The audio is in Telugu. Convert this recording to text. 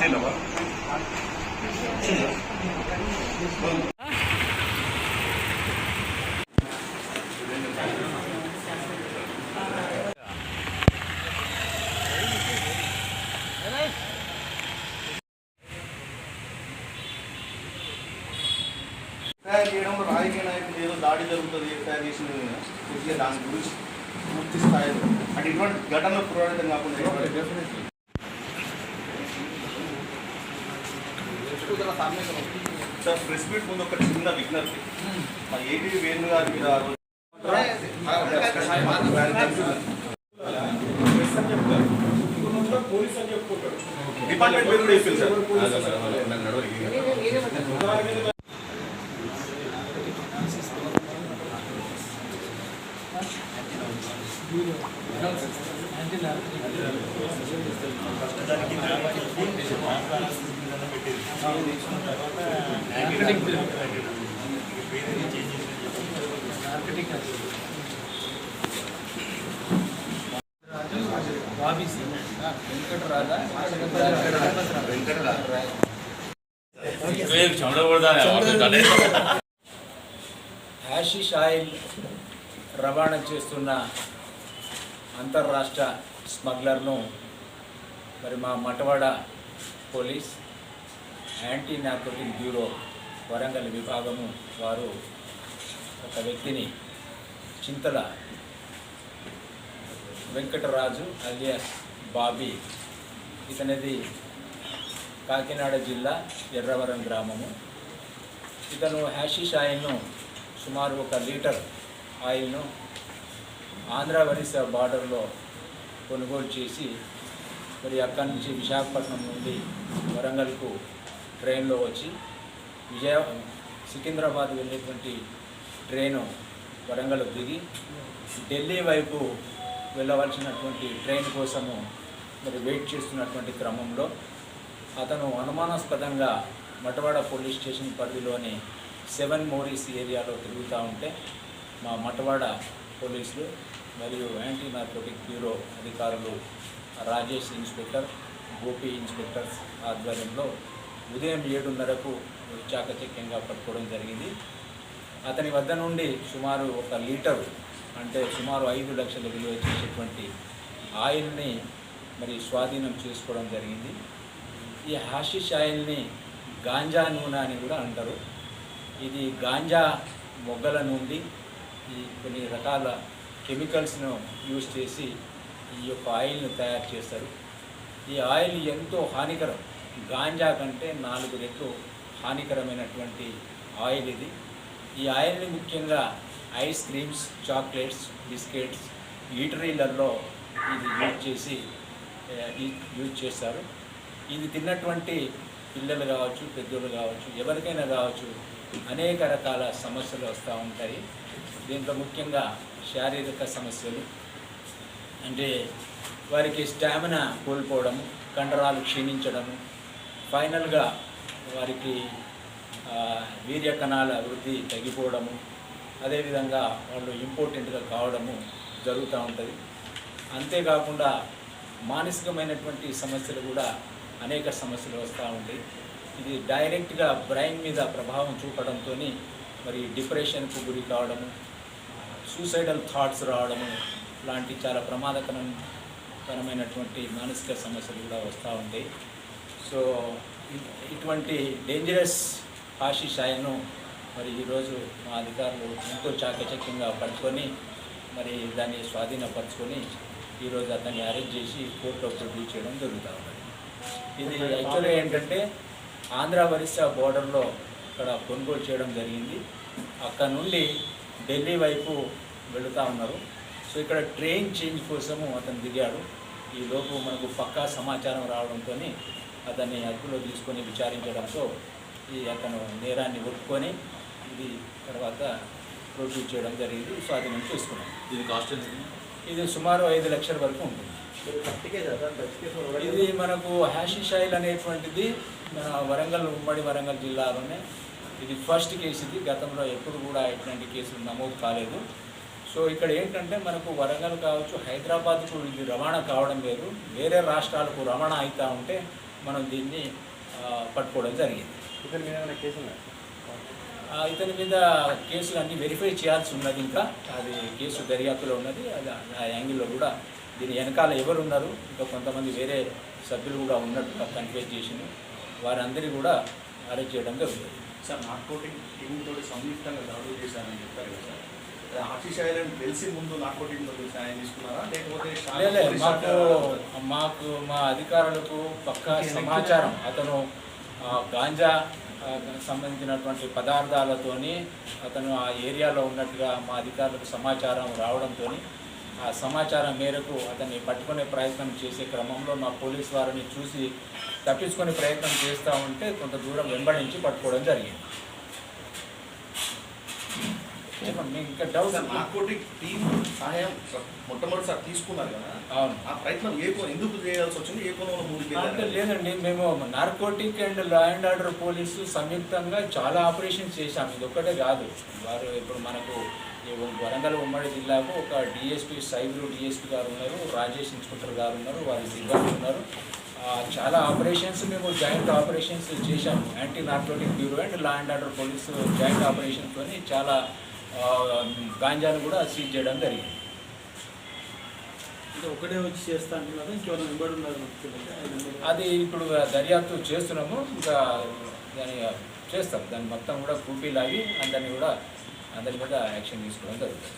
Hello. ఎఫ్ఐఆర్ చేయడంలో రాజకీయ నాయకులు ఏదో దాడి జరుగుతుంది ఎఫ్ఐఆర్ చేసిన కొద్దిగా దాని గురించి పూర్తి స్థాయిలో. అంటే ఇటువంటి ఘటనలు పురోహితం కాకుండా సార్ ప్రెస్ మీట్ ముందు ఒక చిన్న విజ్ఞప్తి. మా ఏటీ వేణు గారి మీద డిపార్ట్మెంట్ పేరు కూడా చెప్పింది సార్. హ్యాషిష్ ఆయిల్ రవాణా చేస్తున్న అంతర్రాష్ట్ర స్మగ్లర్ను మరి మా Matwada police anti narcotic bureau Warangal విభాగము వారు ఒక వ్యక్తిని చింతల వెంకటరాజు అలియాస్ బాబీ ఇతనిది కాకినాడ జిల్లా ఎర్రవరం గ్రామము. ఇతను హ్యాషిష్ ఆయిల్ను సుమారు ఒక లీటర్ ఆయిల్ను ఆంధ్ర ఒరిస్సా బార్డర్లో కొనుగోలు చేసి మరి అక్కడి నుంచి విశాఖపట్నం నుండి వరంగల్కు ట్రైన్లో వచ్చి విజయ సికింద్రాబాద్ వెళ్ళేటువంటి ట్రైను వరంగల్ దిగి ఢిల్లీ వైపు వెళ్ళవలసినటువంటి ట్రైన్ కోసము మరి వెయిట్ చేస్తున్నటువంటి క్రమంలో అతను అనుమానాస్పదంగా మటవాడ పోలీస్ స్టేషన్ పరిధిలోని సెవెన్ మోరీస్ ఏరియాలో తిరుగుతూ ఉంటే మా మటవాడ పోలీసులు మరియు యాంటీ నార్కోటిక్ బ్యూరో అధికారులు రాజేష్ ఇన్స్పెక్టర్ గోపి ఇన్స్పెక్టర్స్ ఆధ్వర్యంలో ఉదయం ఏడున్నరకు చాకచక్యంగా పట్టుకోవడం జరిగింది. అతని వద్ద నుండి సుమారు ఒక లీటరు అంటే సుమారు ఐదు లక్షల విలువ చేసేటువంటి ఆయిల్ని మరి స్వాధీనం చేసుకోవడం జరిగింది. ఈ హాషిష్ ఆయిల్ని గాంజా నూనె అని కూడా అంటారు. ఇది గాంజా మొగ్గల నుండి ఈ కొన్ని రకాల కెమికల్స్ను యూజ్ చేసి ఈ యొక్క ఆయిల్ను తయారు చేస్తారు. ఈ ఆయిల్ ఎంతో హానికరం. గాంజా కంటే నాలుగు రెట్లు హానికరమైనటువంటి ఆయిల్ ఇది. ఈ ఆయిల్ని ముఖ్యంగా ఐస్ క్రీమ్స్ చాక్లెట్స్ బిస్కెట్స్ ఈటరీలలో ఇది యూజ్ చేసి యూజ్ చేస్తారు. ఇది తిన్నటువంటి పిల్లలు కావచ్చు పెద్దలు కావచ్చు ఎవరికైనా కావచ్చు అనేక రకాల సమస్యలు వస్తూ ఉంటాయి. దీంట్లో ముఖ్యంగా శారీరక సమస్యలు. అంటే వారికి స్టామినా కోల్పోవడము కండరాలు క్షీణించడము. ఫైనల్గా వారికి వీర్య కణాల వృద్ధి తగ్గిపోవడము. అదేవిధంగా వాళ్ళు ఇంపార్టెంట్గా కావడము జరుగుతూ ఉంటుంది. అంతేకాకుండా మానసికమైనటువంటి సమస్యలు కూడా అనేక సమస్యలు వస్తూ ఉంటాయి. ఇది డైరెక్ట్గా బ్రెయిన్ మీద ప్రభావం చూపడంతో మరి డిప్రెషన్కు గురి కావడము సూసైడల్ థాట్స్ రావడము లాంటి చాలా ప్రమాదకరమైనటువంటి మానసిక సమస్యలు కూడా వస్తూ ఉంటాయి సో ఇటువంటి డేంజరస్ ఆశీష్ మరి ఈరోజు మా అధికారులు ఎంతో చాకచక్యంగా పట్టుకొని మరి దాన్ని స్వాధీనపరచుకొని ఈరోజు అతన్ని అరెస్ట్ చేసి కోర్టులో ప్రొడ్యూస్ చేయడం జరుగుతూ ఉన్నది ఇది యాక్చువల్గా ఏంటంటే ఆంధ్ర ఒరిస్సా బోర్డర్లో ఇక్కడ కొనుగోలు చేయడం జరిగింది. అక్కడ నుండి ఢిల్లీ వైపు వెళుతూ ఉన్నారు. సో ఇక్కడ ట్రైన్ చేంజ్ కోసము అతను దిగాడు. ఈ లోపు మనకు పక్కా సమాచారం రావడంతో అతన్ని అదుపులో తీసుకొని విచారించడంతో ఈ అతను నేరాన్ని ఒప్పుకొని ఇది తర్వాత ప్రొడ్యూస్ చేయడం జరిగింది. స్వాధీనం చేసుకున్నాం. దీని కాస్ట్ ఎంత? ఇది సుమారు ఐదు లక్షల వరకు ఉంటుంది. ఇది మనకు హ్యాషిష్ ఆయిల్ అనేటువంటిది మన వరంగల్ ఉమ్మడి వరంగల్ జిల్లాలోనే. ఇది ఫస్ట్ కేసు ఇది. గతంలో ఎప్పుడు కూడా ఇట్లాంటి కేసులు నమోదు కాలేదు. సో ఇక్కడ ఏంటంటే మనకు వరంగల్ కావచ్చు హైదరాబాద్కు ఇది రవాణా కావడం లేదు. వేరే రాష్ట్రాలకు రవాణా అవుతూ ఉంటే మనం దీన్ని పట్టుకోవడం జరిగింది. ఇతని మీద ఏమైనా కేసు ఉందా ఆ, ఇతని మీద కేసులు అన్ని వెరిఫై చేయాల్సి ఉన్నది ఇంకా. అది కేసు దర్యాప్తులో ఉన్నది. అది ఆ యాంగిల్లో కూడా దీని వెనకాల ఎవరు ఉన్నారు ఇంకా కొంతమంది వేరే సభ్యులు కూడా ఉన్నట్టుగా కన్ఫ్యూజ్ చేసింది. వారందరినీ కూడా అరెస్ట్ చేయడం జరుగుతుంది. సార్ నార్కోటిక్ టీమ్ తోటి సంయుక్తంగా దాడులు చేశారని చెప్పారు కదా సార్. తెలిసి ముందు నార్కోటిక్ తోటి సాయం తీసుకున్నారా? లేకపోతే మాకు మాకు మా అధికారులకు పక్కా సమాచారం. అతను గాంజా సంబంధించినటువంటి పదార్థాలతోని అతను ఆ ఏరియాలో ఉన్నట్టుగా మా అధికారులకు సమాచారం రావడంతో ఆ సమాచారం మేరకు అతన్ని పట్టుకునే ప్రయత్నం చేసే క్రమంలో మా పోలీస్ వారిని చూసి తప్పించుకునే ప్రయత్నం చేస్తూ ఉంటే కొంత దూరం వెంబడించి పట్టుకోవడం జరిగింది. ఇంకా డౌట్ టీమ్ సహాయం మొట్టమొదటిసారి తీసుకున్నారు కదా. అవును. ఆ ప్రయత్నం ఏ ఎందుకు చేయాల్సి వచ్చింది? ఏ కోణంలో ముందుకు అంటే వెళ్ళారు? లేదండి మేము narcotic and law and order police సంయుక్తంగా చాలా ఆపరేషన్స్ చేశాము ఇది ఒక్కటే కాదు. వారు ఇప్పుడు మనకు వరంగల్ ఉమ్మడి జిల్లాకు ఒక డిఎస్పీ సైబరు డిఎస్పీ గారు ఉన్నారు రాజేష్ ఇన్స్పెక్టర్ గారు ఉన్నారు వారి సిబ్బంది ఉన్నారు. చాలా ఆపరేషన్స్ మేము జాయింట్ ఆపరేషన్స్ చేశాము. Anti narcotic bureau and law and order police joint ఆపరేషన్తో చాలా గాంజాను కూడా సీజ్ చేయడం జరిగింది. ఒకటే వచ్చి చేస్తా అంటున్నారు? ఇంకెవరైనా వెంబడి ఉన్నారు అది ఇప్పుడు దర్యాప్తు చేస్తున్నాము. ఇంకా దాన్ని చేస్తాం. దాన్ని మొత్తం కూడా కూపీ లాగి అందరినీ కూడా అందరి మీద యాక్షన్ తీసుకోవడం జరుగుతుంది.